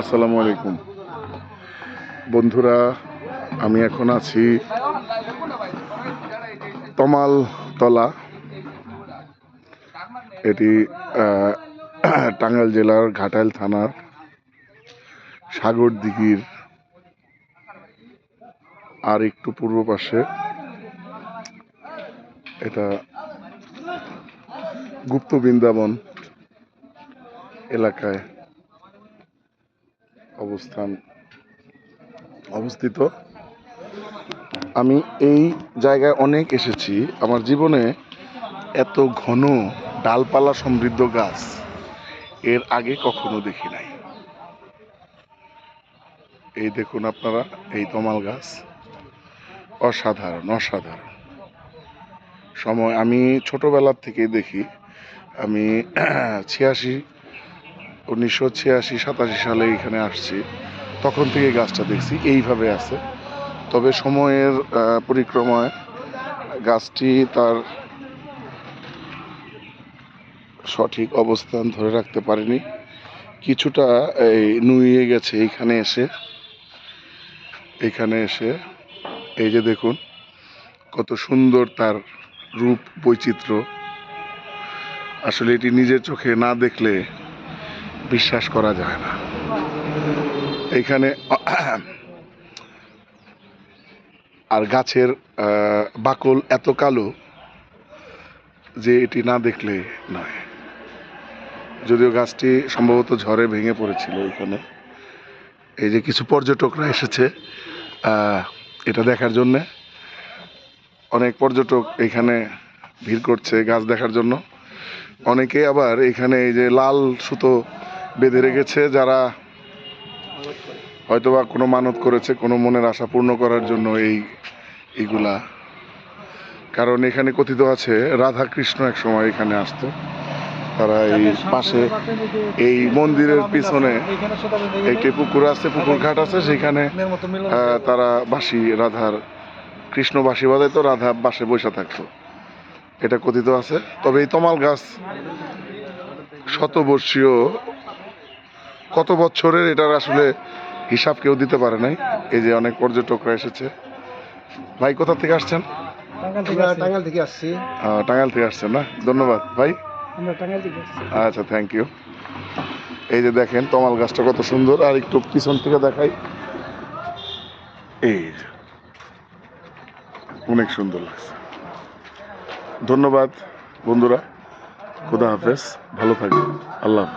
আসসালামু আলাইকুম। বন্ধুরা, আমি এখন আছি তমাল তলা এটি টাঙ্গাইল জেলার ঘাটাইল থানার সাগর দিঘির আর একটু পূর্ব পাশে। এটা গুপ্ত বৃন্দাবন এলাকায় অবস্থান অবস্থিত। আমি এই জায়গায় অনেক এসেছি। আমার জীবনে এত ঘন ডালপালা সমৃদ্ধ গাছ এর আগে কখনো দেখি নাই। এই দেখুন আপনারা, এই তমাল গাছ। অসাধারণ অসাধারণ। সময়, আমি ছোটবেলার থেকেই দেখি। আমি ছিয়াশি উনিশশো ছিয়াশি, সাতাশি সালে এখানে আসছি। তখন থেকে গাছটা দেখছি, এইভাবে আছে। তবে সময়ের পরিক্রমায় গাছটি তার সঠিক অবস্থান ধরে রাখতে পারেনি। কিছুটা, এই নুয়ে গেছে এইখানে এসে। এখানে এসে, এই যে দেখুন, কত সুন্দর তার রূপ বৈচিত্র্য। আসলে এটি নিজের চোখে না দেখলে বিশ্বাস করা যায় না। এখানে, আর গাছের বাকল এত কালো যে এটি না দেখলে নয়। যদিও গাছটি সম্ভবত ঝড়ে ভেঙে পড়েছিল এখানে। এই যে কিছু পর্যটকরা এসেছে এটা দেখার জন্যে। অনেক পর্যটক এখানে ভিড় করছে গাছ দেখার জন্য। অনেকে আবার এখানে এই যে লাল সুতো বেঁধে রেখেছে যারা হয়তোবা কোনো মানত করেছে কোনো মনের আশা পূর্ণ করার জন্য এই এইগুলা। কারণ এখানে কথিত আছে রাধা কৃষ্ণ এক সময় এখানে আসতো। তারা এই পাশে এই মন্দিরের পিছনে একটি পুকুর আছে পুকুর ঘাট আছে সেখানে তারা বাসি রাধার কৃষ্ণ বাসি বাজায় তো রাধা বাসে বসে থাকতো। এটা কথিত আছে। তবে এই তমাল গাছ শতবর্ষীয় কত বছরের এটার আসলে হিসাব কেউ দিতে পারে নাই। এই যে অনেক পর্যটকরা এসেছে। ভাই কোথা থেকে আসছেন? টাঙ্গাল থেকে আসছি। আহ, টাঙ্গাইল থেকে আসছেন না? ধন্যবাদ। ভাই? আমরা টাঙ্গাল থেকে আসছি। আচ্ছা থ্যাংক ইউ এই যে দেখেন তমাল গাছটা কত সুন্দর। আর একটু পিছন থেকে দেখাই। এই অনেক সুন্দর লাগছে। ধন্যবাদ বন্ধুরা। খুদা হাফেজ। ভালো থাকবেন। আল্লাহ হাফেজ।